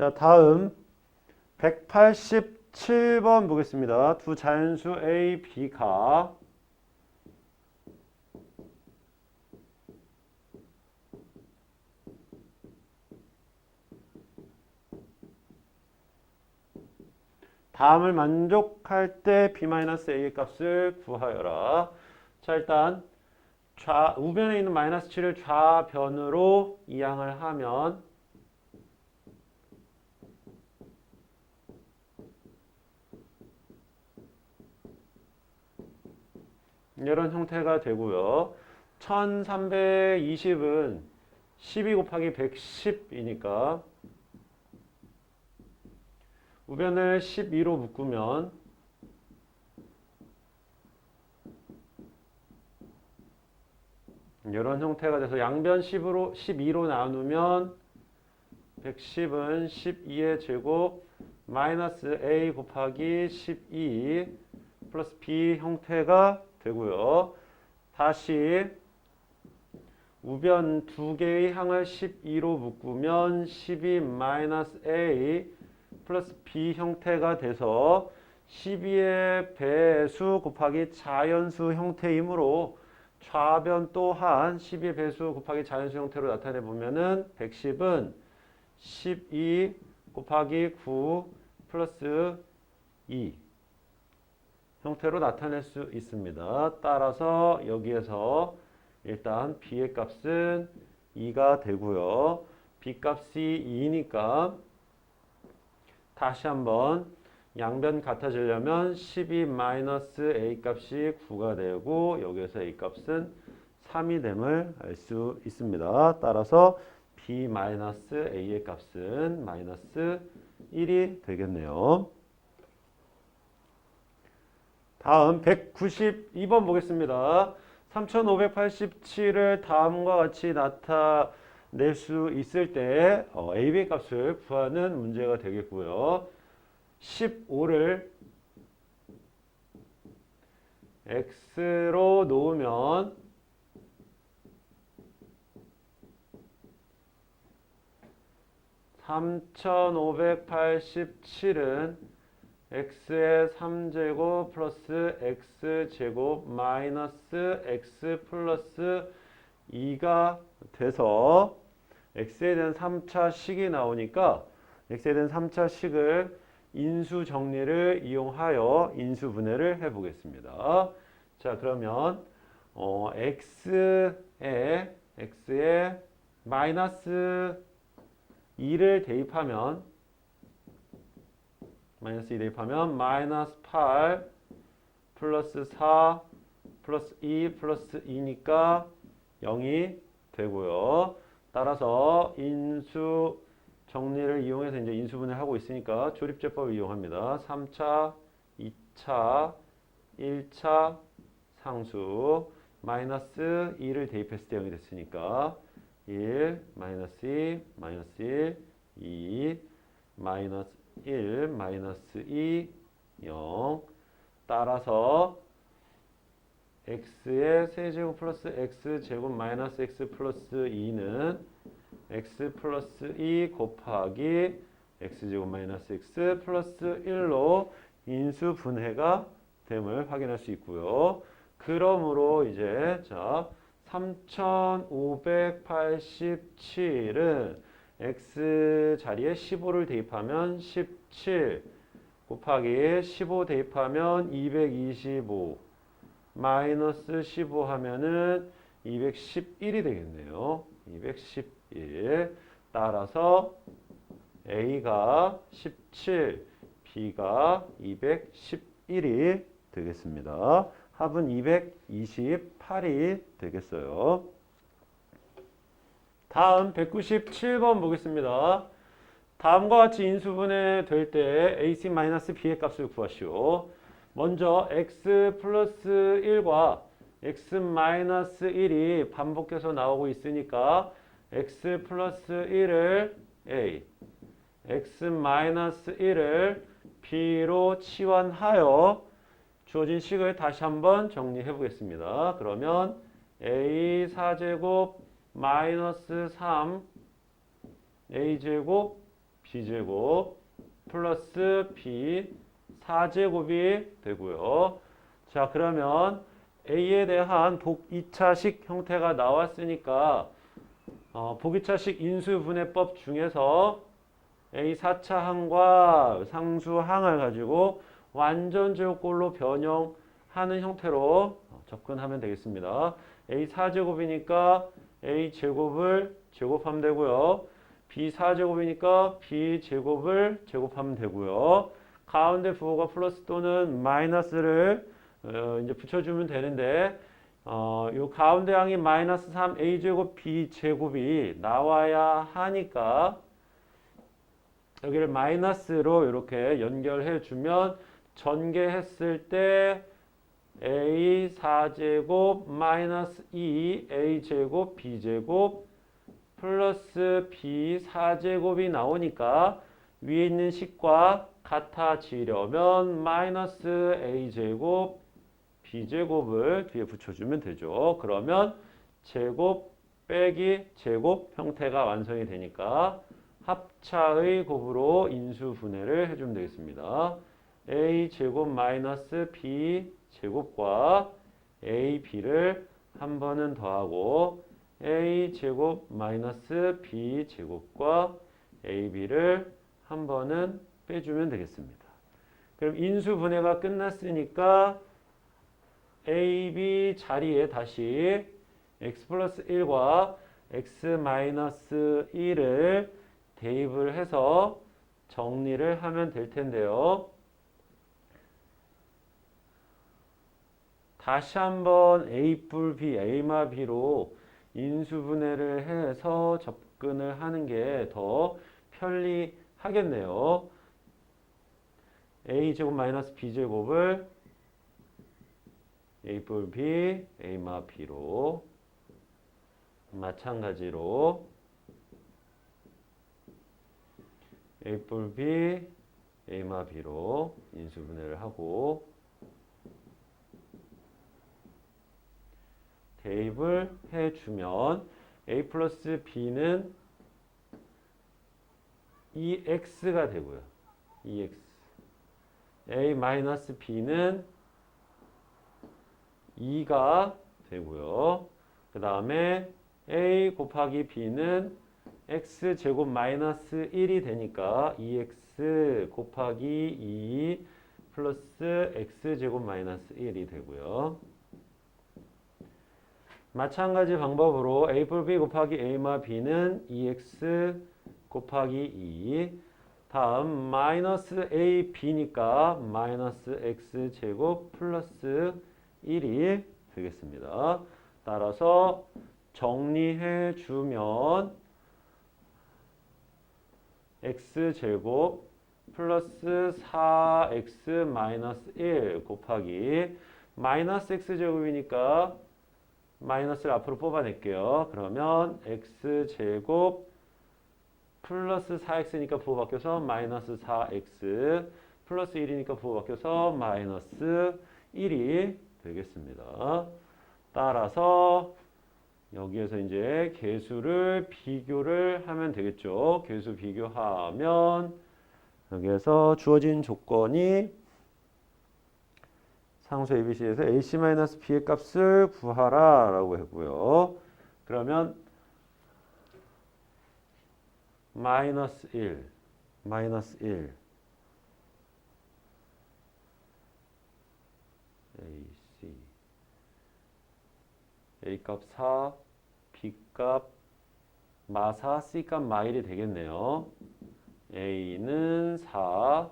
자, 다음 187번 보겠습니다. 두 자연수 A, B가 다음을 만족할 때 b-a의 값을 구하여라. 자, 일단 좌 우변에 있는 마이너스 7을 좌변으로 이항을 하면 이런 형태가 되고요. 1320은 12 곱하기 110이니까 우변을 12로 묶으면 이런 형태가 돼서 양변 10으로 12로 나누면 110은 12의 제곱 마이너스 a 곱하기 12 플러스 b 형태가 되고요. 다시 우변 두 개의 항을 12로 묶으면 12 마이너스 a 플러스 b 형태가 돼서 12의 배수 곱하기 자연수 형태이므로 좌변 또한 12의 배수 곱하기 자연수 형태로 나타내 보면은 110은 12 곱하기 9 플러스 2 형태로 나타낼 수 있습니다. 따라서 여기에서 일단 b의 값은 2가 되고요. b 값이 2니까 다시 한번 양변 같아지려면 12-a 값이 9가 되고 여기에서 a 값은 3이 됨을 알 수 있습니다. 따라서 b-a의 값은 마이너스 1이 되겠네요. 다음 192번 보겠습니다. 3587을 다음과 같이 나타낼 수 있을 때 어, AB 값을 구하는 문제가 되겠고요. 15를 x로 놓으면 (3587은) x의 3제곱 플러스 x제곱 마이너스 x 플러스 2가 돼서 x에 대한 3차 식이 나오니까 x에 대한 3차 식을 인수 정리를 이용하여 인수 분해를 해 보겠습니다. 자, 그러면 어, x에 x에 마이너스 2를 대입하면 마이너스 2 대입하면 마이너스 8 플러스 4 플러스 2 플러스 2니까 0이 되고요. 따라서 인수 정리를 이용해서 이제 인수분해를 하고 있으니까 조립제법을 이용합니다. 3차, 2차, 1차 상수 마이너스 2를 대입했을 때 0이 됐으니까 1 마이너스 2 마이너스 1 2 마이너스 1 마이너스 2 0 따라서 x의 세제곱 플러스 x제곱 마이너스 x 플러스 2는 x 플러스 2 곱하기 x제곱 마이너스 x 플러스 1로 인수 분해가 됨을 확인할 수 있고요. 그러므로 이제 자 3587은 x 자리에 15를 대입하면 17 곱하기 15 대입하면 225 마이너스 15 하면은 211이 되겠네요. 211 따라서 A가 17, B가 211이 되겠습니다. 합은 228이 되겠어요. 다음 197번 보겠습니다. 다음과 같이 인수분해 될 때 AC-B의 값을 구하시오. 먼저 x 플러스 1과 x 마이너스 1이 반복해서 나오고 있으니까 x 플러스 1을 a, x 마이너스 1을 b로 치환하여 주어진 식을 다시 한번 정리해 보겠습니다. 그러면 a 4제곱 마이너스 3 a제곱 b제곱 플러스 b 4제곱이 되고요. 자, 그러면 a에 대한 복 2차식 형태가 나왔으니까 어, 복 2차식 인수분해법 중에서 a 4차 항과 상수 항을 가지고 완전 제곱꼴로 변형하는 형태로 접근하면 되겠습니다. a 4제곱이니까 a 제곱을 제곱하면 되고요. b 4제곱이니까 b 제곱을 제곱하면 되고요. 가운데 부호가 플러스 또는 마이너스를 어, 이제 붙여주면 되는데 어, 요 가운데 항이 마이너스 3 a 제곱 b 제곱이 나와야 하니까 여기를 마이너스로 이렇게 연결해 주면 전개했을 때 a 4제곱 마이너스 2 a 제곱 b 제곱 플러스 b 4제곱이 나오니까 위에 있는 식과 같아지려면 마이너스 a 제곱 b 제곱을 뒤에 붙여주면 되죠. 그러면 제곱 빼기 제곱 형태가 완성이 되니까 합차의 곱으로 인수분해를 해주면 되겠습니다. a 제곱 마이너스 b 제곱과 a, b를 한 번은 더하고 a 제곱 마이너스 b 제곱과 a, b를 한 번은 빼주면 되겠습니다. 그럼 인수분해가 끝났으니까 a, b 자리에 다시 x 플러스 1과 x 마이너스 1을 대입을 해서 정리를 하면 될 텐데요. 다시 한번 a 뿔 b, a마 b로 인수분해를 해서 접근을 하는 게 더 편리하겠네요. a 제곱 마이너스 b 제곱을 a 뿔 b, a마 b로 마찬가지로 a 뿔 b, a마 b로 인수분해를 하고 대입을 해주면 a 플러스 b는 2x가 되고요. 2x. a 마이너스 b는 2가 되고요. 그 다음에 a 곱하기 b는 x 제곱 마이너스 1이 되니까 2x 곱하기 2 플러스 x 제곱 마이너스 1이 되고요. 마찬가지 방법으로 a 뿔 b 곱하기 a마 b는 2x 곱하기 2 다음 마이너스 a b니까 마이너스 x 제곱 플러스 1이 되겠습니다. 따라서 정리해 주면 x 제곱 플러스 4x 마이너스 1 곱하기 마이너스 x 제곱이니까 마이너스를 앞으로 뽑아낼게요. 그러면 x 제곱 플러스 4x니까 부호 바뀌어서 마이너스 4x 플러스 1이니까 부호 바뀌어서 마이너스 1이 되겠습니다. 따라서 여기에서 이제 개수를 비교를 하면 되겠죠. 개수 비교하면 여기에서 주어진 조건이 상수 ABC에서 AC-B의 값을 구하라 라고 했고요. 그러면 마이너스 1, 마이너스 1 AC A 값 4, B 값 마사, C 값 마일이 되겠네요. A는 4,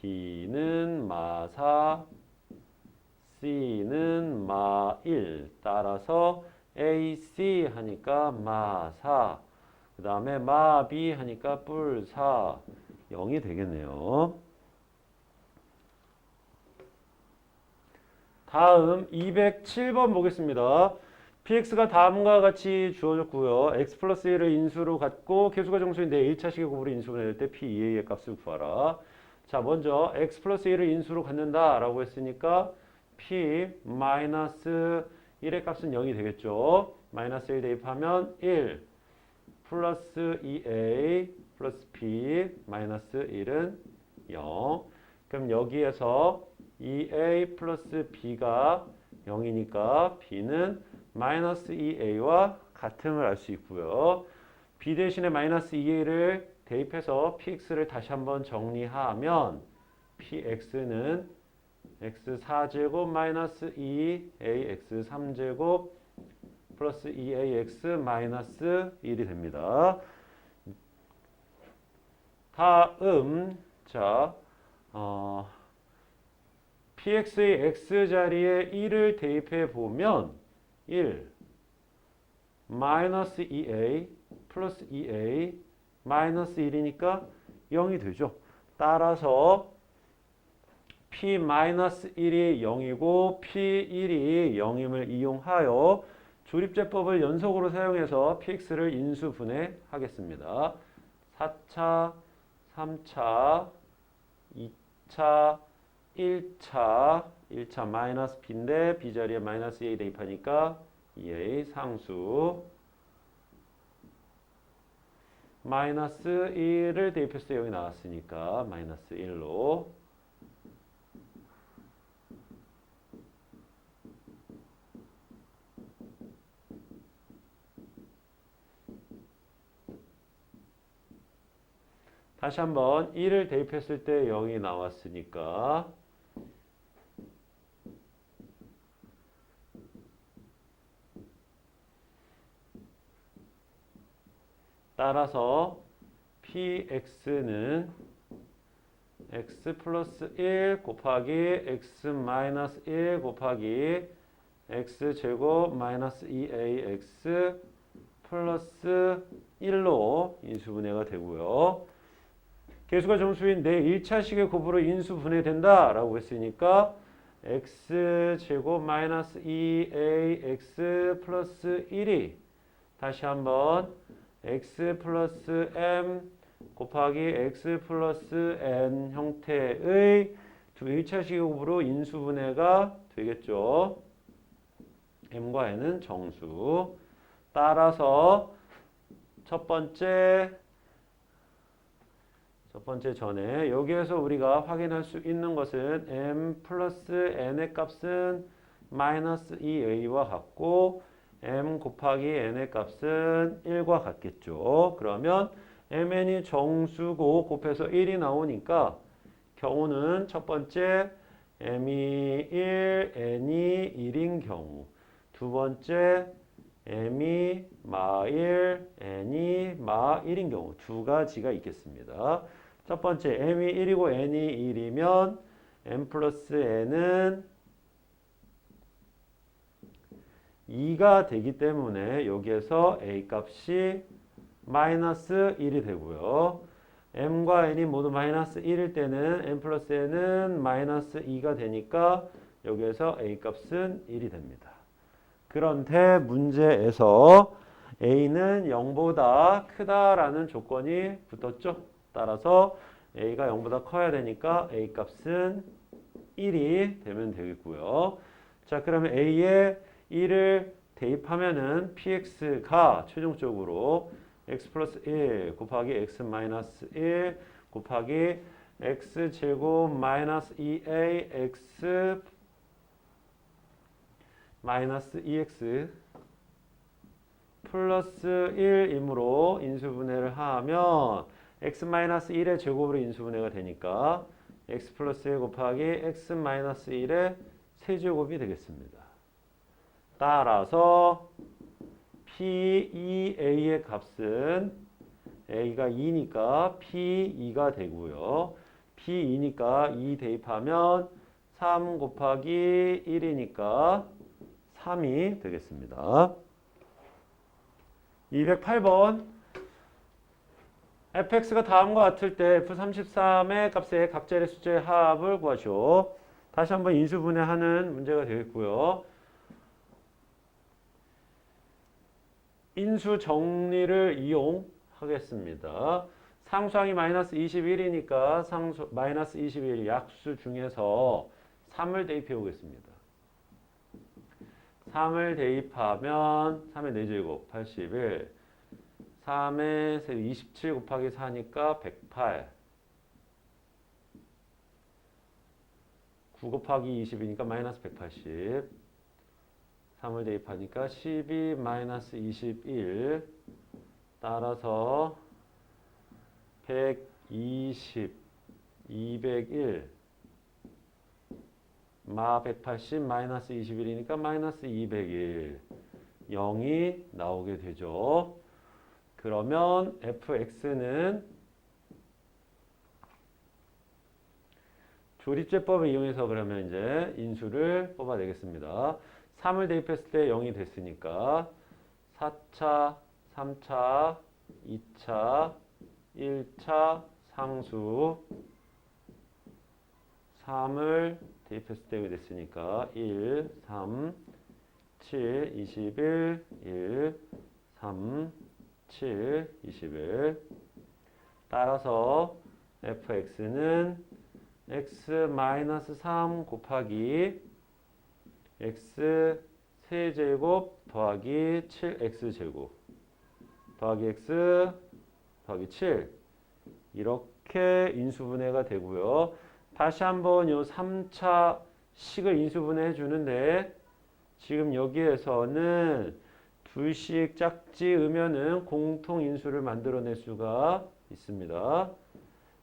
B는 마사, C는 마 1 따라서 AC 하니까 마 4 그 다음에 마2 하니까 뿔 4 0이 되겠네요. 다음 207번 보겠습니다. px가 다음과 같이 주어졌고요. x 플러스 1을 인수로 갖고 개수가 정수인 데 1차 식의 곱으로 인수분해할 때 p2a의 값을 구하라. 자 먼저 x 플러스 1을 인수로 갖는다 라고 했으니까 p 마이너스 1의 값은 0이 되겠죠. 마이너스 1 대입하면 1 플러스 2a 플러스 b 마이너스 1은 0. 그럼 여기에서 2a 플러스 b가 0이니까 b는 마이너스 2a와 같음을 알 수 있고요. b 대신에 마이너스 2a를 대입해서 px를 다시 한번 정리하면 px는 x 4제곱 마이너스 2ax 3제곱 플러스 2ax 마이너스 1이 됩니다. 다음 자 어, px의 x 자리에 1을 대입해 보면 1 마이너스 2a 플러스 2a 마이너스 1이니까 0이 되죠. 따라서 p 마이너스 1이 0이고 p1이 0임을 이용하여 조립제법을 연속으로 사용해서 px를 인수분해하겠습니다. 4차, 3차, 2차, 1차, 1차 마이너스 b인데 b 자리에 마이너스 a 대입하니까 2a 상수 마이너스 1을 대입했을 때 여기 나왔으니까 마이너스 1로 다시 한번 1을 대입했을 때 0이 나왔으니까 따라서 px는 x 플러스 1 곱하기 x 마이너스 1 곱하기 x 제곱 마이너스 2ax 플러스 1로 인수분해가 되고요. 개수가 정수인 내 1차식의 곱으로 인수 분해된다 라고 했으니까 x 제곱 마이너스 2ax 플러스 1이 다시 한번 x 플러스 m 곱하기 x 플러스 n 형태의 두 1차식의 곱으로 인수분해가 되겠죠. m과 n은 정수. 따라서 첫 번째 첫 번째 전에 여기에서 우리가 확인할 수 있는 것은 m 플러스 n의 값은 마이너스 2a와 같고 m 곱하기 n의 값은 1과 같겠죠. 그러면 mn이 정수고 곱해서 1이 나오니까 경우는 첫 번째 m이 1, n이 1인 경우 두 번째 m이 마 1, n이 마 1인 경우 두 가지가 있겠습니다. 첫 번째 m이 1이고 n이 1이면 m 플러스 n은 2가 되기 때문에 여기에서 a 값이 마이너스 1이 되고요. m과 n이 모두 마이너스 1일 때는 m 플러스 n은 마이너스 2가 되니까 여기에서 a 값은 1이 됩니다. 그런데 문제에서 a는 0보다 크다라는 조건이 붙었죠. 따라서 a가 0보다 커야 되니까 a 값은 1이 되면 되겠고요. 자, 그러면 a에 1을 대입하면은 px가 최종적으로 x 플러스 1 곱하기 x 마이너스 1 곱하기 x 제곱 마이너스 2a x 마이너스 2x 플러스 1이므로 인수분해를 하면 x 마이너스 1의 제곱으로 인수분해가 되니까 x 플러스 1 곱하기 x 마이너스 1의 세제곱이 되겠습니다. 따라서 P2A의 값은 A가 2니까 P2가 되고요. P2니까 2 대입하면 3 곱하기 1이니까 3이 되겠습니다. 208번 fx가 다음과 같을 때 f33의 값의 각자의 숫자의 합을 구하시오. 다시 한번 인수분해하는 문제가 되겠고요. 인수 정리를 이용하겠습니다. 상수항이 마이너스 21이니까 상수 마이너스 21 약수 중에서 3을 대입해 보겠습니다. 3을 대입하면 3의 4제곱 81 3에 27 곱하기 4니까 108. 9 곱하기 20이니까 마이너스 180. 3을 대입하니까 12 마이너스 21. 따라서 120, 201. 마 180 마이너스 21이니까 마이너스 201. 0이 나오게 되죠. 그러면 fx는 조립제법을 이용해서 그러면 이제 인수를 뽑아내겠습니다. 3을 대입했을 때 0이 됐으니까 4차, 3차, 2차, 1차 상수 3을 대입했을 때 0이 됐으니까 1, 3, 7, 21, 1, 3, 7, 21 따라서 fx는 x-3 곱하기 x 세제곱 더하기 7x제곱 더하기 x 더하기 7 이렇게 인수분해가 되고요. 다시 한번 요 3차 식을 인수분해 주는데 지금 여기에서는 둘씩 짝지으면은 공통 인수를 만들어낼 수가 있습니다.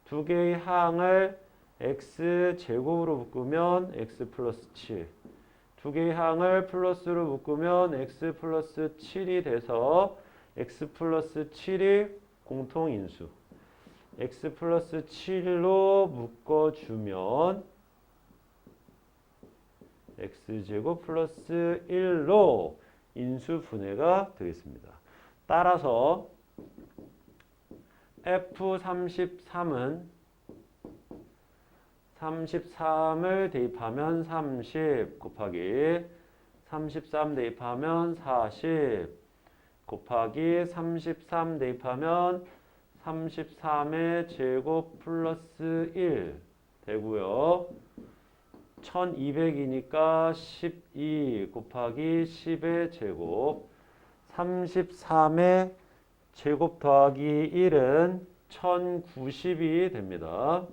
두 개의 항을 x 제곱으로 묶으면 x 플러스 7. 두 개의 항을 플러스로 묶으면 x 플러스 7이 돼서 x 플러스 7이 공통 인수. x 플러스 7로 묶어주면 x제곱 플러스 1로 인수 분해가 되겠습니다. 따라서 F33은 33을 대입하면 30 곱하기 33 대입하면 40 곱하기 33 대입하면 33의 제곱 플러스 1 되고요. 1200이니까 12 곱하기 10의 제곱 33의 제곱 더하기 1은 1090이 됩니다.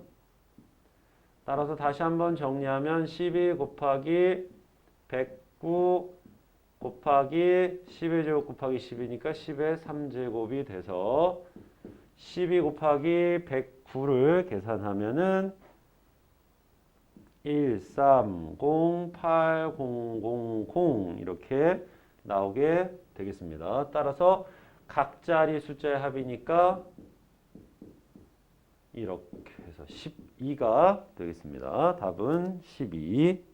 따라서 다시 한번 정리하면 12 곱하기 109 곱하기 10의 제곱 곱하기 10이니까 10의 3제곱이 돼서 12 곱하기 109를 계산하면은 1308000 이렇게 나오게 되겠습니다. 따라서 각 자리 숫자의 합이니까 이렇게 해서 12가 되겠습니다. 답은 12.